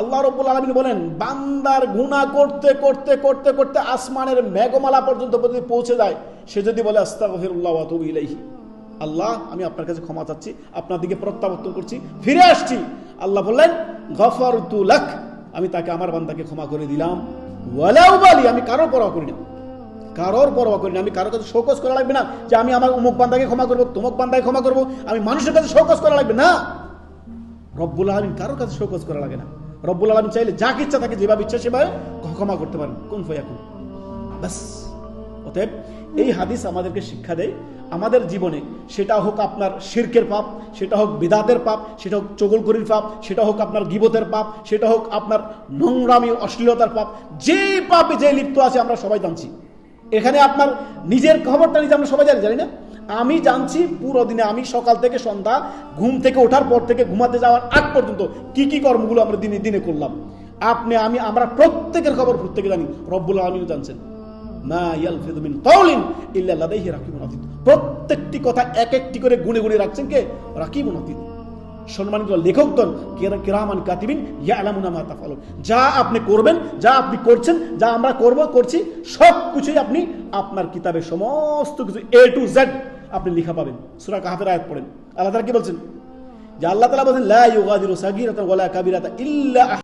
আল্লাহ রব্বুল আলমিন বলেন, বান্দার গুণা করতে করতে করতে করতে আসমানের মেঘমালা পর্যন্ত যদি পৌঁছে যায়, সে যদি বলে, আস্তাগফিরুল্লাহ আল্লাহ, আমি আপনার কাছে ক্ষমা চাচ্ছি, আপনার দিকে প্রত্যাবর্তন করছি, ফিরে আসছি। আল্লাহ বললেন, গফরতু লাক। আমি তাকে, আমার বান্দাকে ক্ষমা করে দিলাম। ওয়ালাউ বালি, আমি কারোর পরোয়া করি না। কারোর পরোয়া করি না। আমি কারোর কাছে শোকস করা লাগবে না যে, আমি আমার উমুক বান্দাকে ক্ষমা করব, তুমুক বান্দাকে ক্ষমা করব। আমি মানুষের কাছে শোকস করা লাগবে না। রব্বুল আলমিন কারোর কাছে শোকস করা লাগে না। রব্বুল আলমিন চাইলে যা ইচ্ছা তাকে যেভাবে ইচ্ছা সেভাবে ক্ষমা করতে পারেন। কোন ফয়াকুন ব্যাস। অতএব এই হাদিস আমাদেরকে শিক্ষা দেয়, আমাদের জীবনে সেটা হোক আপনার শির্কের পাপ, সেটা হোক বিদাতের পাপ, সেটা হোক চগলকরির পাপ, সেটা হোক আপনার গিবতের পাপ, সেটা হোক আপনার নোংরামি অশ্লীলতার পাপ, যে পাপে যে লিপ্ত আছে আমরা সবাই জানছি। এখানে আপনার নিজের খবরটা নিজে আমরা সবাই জানি জানি না? আমি জানছি পুরো দিনে আমি সকাল থেকে সন্ধ্যা ঘুম থেকে ওঠার পর থেকে ঘুমাতে যাওয়ার আগ পর্যন্ত কি কি কর্মগুলো আমরা দিনে দিনে করলাম। আপনি, আমি, আমরা প্রত্যেকের খবর প্রত্যেকে জানি। রব্বুল আলমিনও জানছেন প্রত্যেকটি কথা এক একটি করে গুনে গুনে রাখছেন কে? রাকিবুন আতীদ সম্মানিত লেখকগণ কেরামান কাতিবিন কাতিবিন ইয়ালামুনা মা তাফালুন যা আপনি করবেন, যা আপনি করছেন, যা আমরা করব, করছি, সব কিছুই আপনি আপনার কিতাবে সমস্ত কিছু এ টু জেড আপনি লেখা পাবেন। সূরা কাহাফের আয়াত পড়েন। আল্লাহ তাআলা কি বলছেন? যে আল্লাহ তালা বলছেন, লা ইউগাদিরু সাগিরাতান ওয়ালা কাবীরাতান ইল্লা